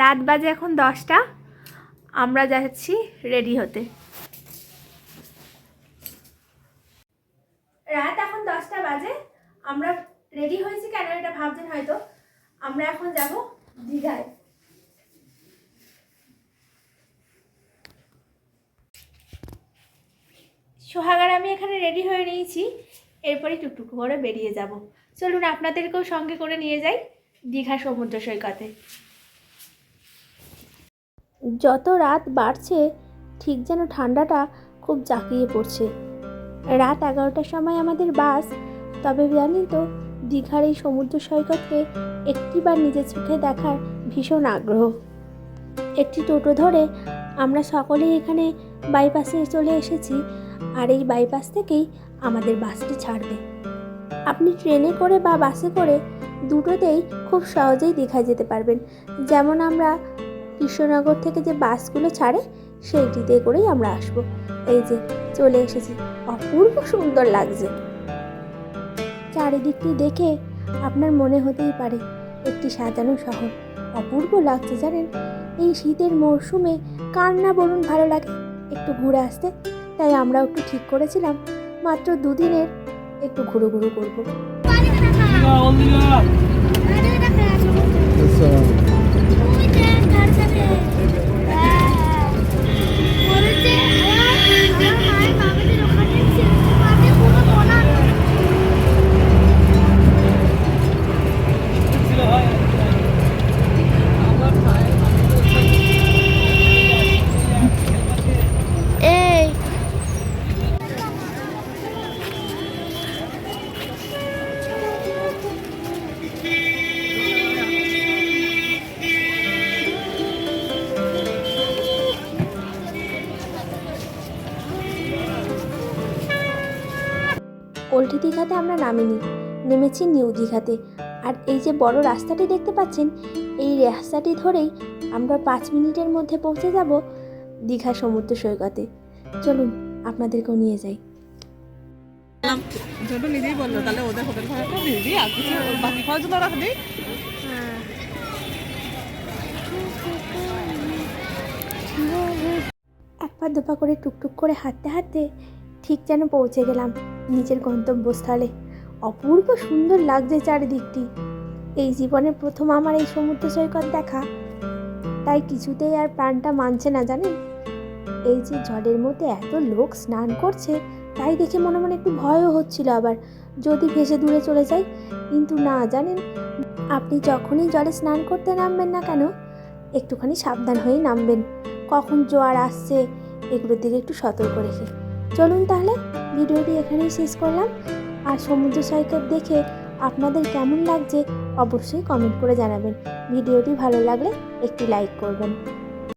রাত বাজে এখন দশটা। আমরা যাচ্ছি রেডি হতে। রাত এখন দশটা বাজে। আমরা রেডি হয়েছি কেন এটা ভাবছেন হয়তো। আমরা এখন যাব দীঘায়। সোহাগার আমি এখানে রেডি হয়ে নিয়েছি। এরপরে টুকটুক করে বেরিয়ে যাব। চলুন আপনাদেরকেও সঙ্গে করে নিয়ে যাই দীঘা সমুদ্র সৈকতে। যত রাত বাড়ছে, ঠিক যেন ঠান্ডাটা খুব জাঁকিয়ে পড়ছে। রাত এগারোটার সময় আমাদের বাস, তবে জানেন তো, দীঘার এই সমুদ্র সৈকতকে একটিবার নিজের চোখে দেখার ভীষণ আগ্রহ। একটি টোটো ধরে আমরা সকলেই এখানে বাইপাসে চলে এসেছি, আর এই বাইপাস থেকেই আমাদের বাসটি ছাড়বে। আপনি ট্রেনে করে বা বাসে করে দুটোতেই খুব সহজেই দীঘা যেতে পারবেন। যেমন আমরা কৃষ্ণনগর থেকে যে বাসগুলো ছাড়ে সেইটিতে করেই আমরা আসব। এই যে চলে এসেছি। অপূর্ব সুন্দর লাগছে। চারিদিকটি দেখে আপনার মনে হতেই পারে একটি সাজানো শহর। অপূর্ব লাগছে জানেন? এই শীতের মরশুমে কার না বলুন ভালো লাগে? একটু ঘুরে আসতে। তাই আমরাও একটু ঠিক করেছিলাম। মাত্র দুদিনের একটু ঘুরু ঘুরু করব। ਅੱਛਾ। ਉਹ ਵੀ ਟਾਇਰ ਖੜ ਸਕਦੇ ওল্ড দীঘাতে আমরা নামিনি নেমেছি নিউ দীঘাতে। আর এই যে বড় রাস্তাটি দেখতে পাচ্ছেন এই রাস্তাটি ধরেই আমরা পাঁচ মিনিটের মধ্যে পৌঁছে যাব দীঘা সমুদ্র সৈকতে। চলুন আপনাদেরকেও নিয়ে যাই। ছোট নিজেই বলল তাহলে ওদের হোটেল ভাড়াটা দিয়ে দিই আর কিছু বাকি খরচগুলো রাখ দিই এক পা দুপা করে টুকটুক করে হাঁটতে হাঁটতে ঠিক যেন পৌঁছে গেলাম। নিজের গন্তব্যস্থলে। অপূর্ব সুন্দর লাগছে চারিদিকটি। এই জীবনে প্রথম আমার এই সমুদ্র সৈকত দেখা। তাই কিছুতেই আর প্রাণটা মানছে না, জানেন? এই যে জলের মধ্যে এত লোক স্নান করছে, তাই দেখে মনে মনে একটু ভয়ও হচ্ছিল আবার। যদি ভেসে দূরে চলে যাই, কিন্তু না, জানেন? আপনি যখনই জলে স্নান করতে নামবেন না কেন, একটুখানি সাবধান হয়ে নামবেন। কখন জোয়ার আসছে, এগুলোর দিকে একটু সতর্ক রেখে। চলুন তাহলে ভিডিওটি এখানেই শেষ করলাম। আর সমুদ্র সৈকত দেখে আপনাদের কেমন লাগছে অবশ্যই কমেন্ট করে জানাবেন। ভিডিওটি ভালো লাগলে একটি লাইক করবেন।